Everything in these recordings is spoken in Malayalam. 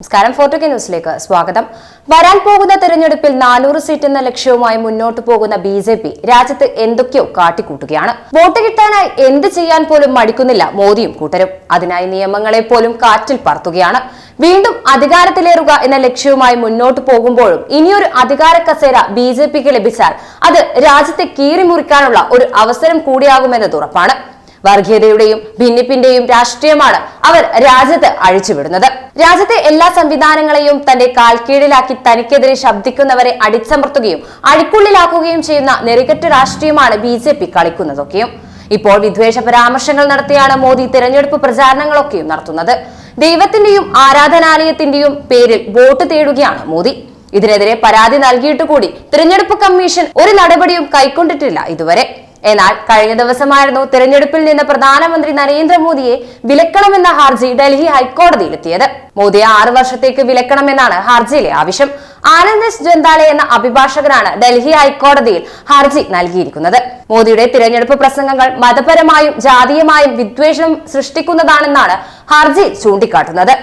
നമസ്കാരം. ഫോർട്ടുകെ ന്യൂസിലേക്ക് സ്വാഗതം. വരാൻ പോകുന്ന തെരഞ്ഞെടുപ്പിൽ നാനൂറ് സീറ്റ് എന്ന ലക്ഷ്യവുമായി മുന്നോട്ടു പോകുന്ന ബി ജെ പി രാജ്യത്ത് എന്തൊക്കെയോ കാട്ടിക്കൂട്ടുകയാണ്. വോട്ട് കിട്ടാനായി എന്ത് ചെയ്യാൻ പോലും മടിക്കുന്നില്ല മോദിയും കൂട്ടരും. അതിനായി നിയമങ്ങളെ പോലും കാറ്റിൽ പറത്തുകയാണ്. വീണ്ടും അധികാരത്തിലേറുക എന്ന ലക്ഷ്യവുമായി മുന്നോട്ടു പോകുമ്പോഴും ഇനിയൊരു അധികാര കസേര ബി ജെ പിക്ക് ലഭിച്ചാൽ അത് രാജ്യത്തെ കീറിമുറിക്കാനുള്ള ഒരു അവസരം കൂടിയാകുമെന്നത് ഉറപ്പാണ്. വർഗീയതയുടെയും ഭിന്നിപ്പിന്റെയും രാഷ്ട്രീയമാണ് അവർ രാജ്യത്ത് അഴിച്ചുവിടുന്നത്. രാജ്യത്തെ എല്ലാ സംവിധാനങ്ങളെയും തന്റെ കാൽക്കീഴിലാക്കി തനിക്കെതിരെ ശബ്ദിക്കുന്നവരെ അടിച്ചമർത്തുകയും അഴിക്കുള്ളിലാക്കുകയും ചെയ്യുന്ന നെറികെട്ട രാഷ്ട്രീയമാണ് ബി ജെ പി കളിക്കുന്നതൊക്കെയും. ഇപ്പോൾ വിദ്വേഷ പരാമർശങ്ങൾ നടത്തിയാണ് മോദി തിരഞ്ഞെടുപ്പ് പ്രചാരണങ്ങളൊക്കെയും നടത്തുന്നത്. ദൈവത്തിന്റെയും ആരാധനാലയത്തിന്റെയും പേരിൽ വോട്ട് തേടുകയാണ് മോദി. ഇതിനെതിരെ പരാതി നൽകിയിട്ട് കൂടി തിരഞ്ഞെടുപ്പ് കമ്മീഷൻ ഒരു നടപടിയും കൈക്കൊണ്ടിട്ടില്ല ഇതുവരെ. എന്നാൽ കഴിഞ്ഞ ദിവസമായിരുന്നു തെരഞ്ഞെടുപ്പിൽ നിന്ന് പ്രധാനമന്ത്രി നരേന്ദ്രമോദിയെ വിലക്കണമെന്ന ഹർജി ഡൽഹി ഹൈക്കോടതിയിലെത്തിയത്. മോദിയെ ആറു വർഷത്തേക്ക് വിലക്കണമെന്നാണ് ഹർജിയിലെ ആവശ്യം. ആനന്ദ് എസ് ജന്താലെ എന്ന അഭിഭാഷകനാണ് ഡൽഹി ഹൈക്കോടതിയിൽ ഹർജി നൽകിയിരിക്കുന്നത്. മോദിയുടെ തിരഞ്ഞെടുപ്പ് പ്രസംഗങ്ങൾ മതപരമായും ജാതീയമായും വിദ്വേഷം സൃഷ്ടിക്കുന്നതാണെന്നാണ് ഹർജി ചൂണ്ടിക്കാട്ടുന്നത്.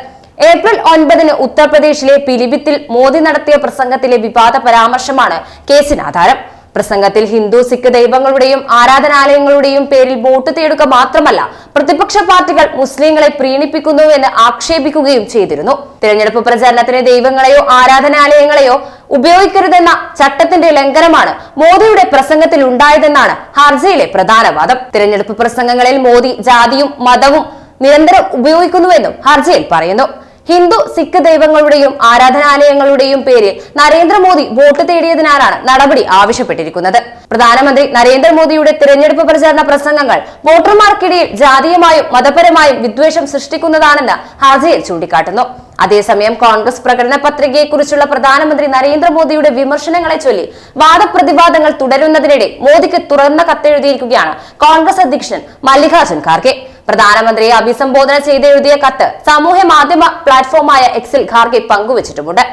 ഏപ്രിൽ ഒൻപതിന് ഉത്തർപ്രദേശിലെ പിലിബിത്തിൽ മോദി നടത്തിയ പ്രസംഗത്തിലെ വിവാദ പരാമർശമാണ് കേസിന് ആധാരം. പ്രസംഗത്തിൽ ഹിന്ദു സിഖ് ദൈവങ്ങളുടെയും ആരാധനാലയങ്ങളുടെയും പേരിൽ വോട്ട് തേടുക മാത്രമല്ല പ്രതിപക്ഷ പാർട്ടികൾ മുസ്ലിങ്ങളെ പ്രീണിപ്പിക്കുന്നുവെന്ന് ആക്ഷേപിക്കുകയും ചെയ്തിരുന്നു. തിരഞ്ഞെടുപ്പ് പ്രചാരണത്തിന് ദൈവങ്ങളെയോ ആരാധനാലയങ്ങളെയോ ഉപയോഗിക്കരുതെന്ന ചട്ടത്തിന്റെ ലംഘനമാണ് മോദിയുടെ പ്രസംഗത്തിൽ ഉണ്ടായതെന്നാണ് ഹർജിയിലെ പ്രധാന വാദം. തിരഞ്ഞെടുപ്പ് പ്രസംഗങ്ങളിൽ മോദി ജാതിയും മതവും നിരന്തരം ഉപയോഗിക്കുന്നുവെന്നും ഹർജിയിൽ പറയുന്നു. ഹിന്ദു സിഖ് ദൈവങ്ങളുടെയും ആരാധനാലയങ്ങളുടെയും പേരിൽ നരേന്ദ്രമോദി വോട്ട് തേടിയതിനാലാണ് നടപടി ആവശ്യപ്പെട്ടിരിക്കുന്നത്. പ്രധാനമന്ത്രി നരേന്ദ്രമോദിയുടെ തിരഞ്ഞെടുപ്പ് പ്രചാരണ പ്രസംഗങ്ങൾ വോട്ടർമാർക്കിടയിൽ ജാതീയമായും മതപരമായും വിദ്വേഷം സൃഷ്ടിക്കുന്നതാണെന്ന് ഹർജിയിൽ ചൂണ്ടിക്കാട്ടുന്നു. അതേസമയം കോൺഗ്രസ് പ്രകടന പത്രികയെക്കുറിച്ചുള്ള പ്രധാനമന്ത്രി നരേന്ദ്രമോദിയുടെ വിമർശനങ്ങളെ ചൊല്ലി വാദപ്രതിവാദങ്ങൾ തുടരുന്നതിനിടെ മോദിക്ക് തുറന്ന കത്തെഴുതിയിരിക്കുകയാണ് കോൺഗ്രസ് അധ്യക്ഷൻ മല്ലികാർജുൻ ഖാർഗെ. പ്രധാനമന്ത്രിയെ അഭിസംബോധന ചെയ്തെഴുതിയ കത്ത് സാമൂഹ്യ മാധ്യമ പ്ലാറ്റ്ഫോമായ എക്സിൽ ഖാർഗെ പങ്കുവച്ചിട്ടുമുണ്ട്.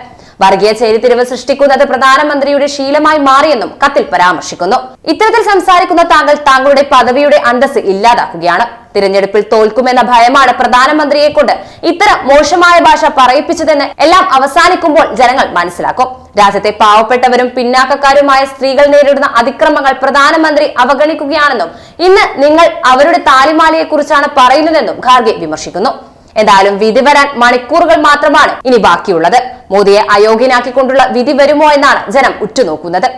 വർഗീയ ചേരിതിരിവ് സൃഷ്ടിക്കുന്നത് പ്രധാനമന്ത്രിയുടെ ശീലമായി മാറിയെന്നും കത്തിൽ പരാമർശിക്കുന്നു. ഇത്തരത്തിൽ സംസാരിക്കുന്ന താങ്കൾ താങ്കളുടെ പദവിയുടെ അന്തസ് ഇല്ലാതാക്കുകയാണ്. തിരഞ്ഞെടുപ്പിൽ തോൽക്കുമെന്ന ഭയമാണ് പ്രധാനമന്ത്രിയെ കൊണ്ട് ഇത്തരം മോശമായ ഭാഷ പറയിപ്പിച്ചതെന്ന് എല്ലാം അവസാനിക്കുമ്പോൾ ജനങ്ങൾ മനസ്സിലാക്കും. രാജ്യത്തെ പാവപ്പെട്ടവരും പിന്നാക്കക്കാരുമായ സ്ത്രീകൾ നേരിടുന്ന അതിക്രമങ്ങൾ പ്രധാനമന്ത്രി അവഗണിക്കുകയാണെന്നും ഇന്ന് നിങ്ങൾ അവരുടെ താലിമാലയെ കുറിച്ചാണ് പറയുന്നതെന്നും ഖാർഗെ വിമർശിക്കുന്നു. എന്തായാലും വിധി വരാൻ മണിക്കൂറുകൾ മാത്രമാണ് ഇനി ബാക്കിയുള്ളത്. മോദിയെ അയോഗ്യനാക്കിക്കൊണ്ടുള്ള വിധി വരുമോ എന്നാണ് ജനം ഉറ്റുനോക്കുന്നത്.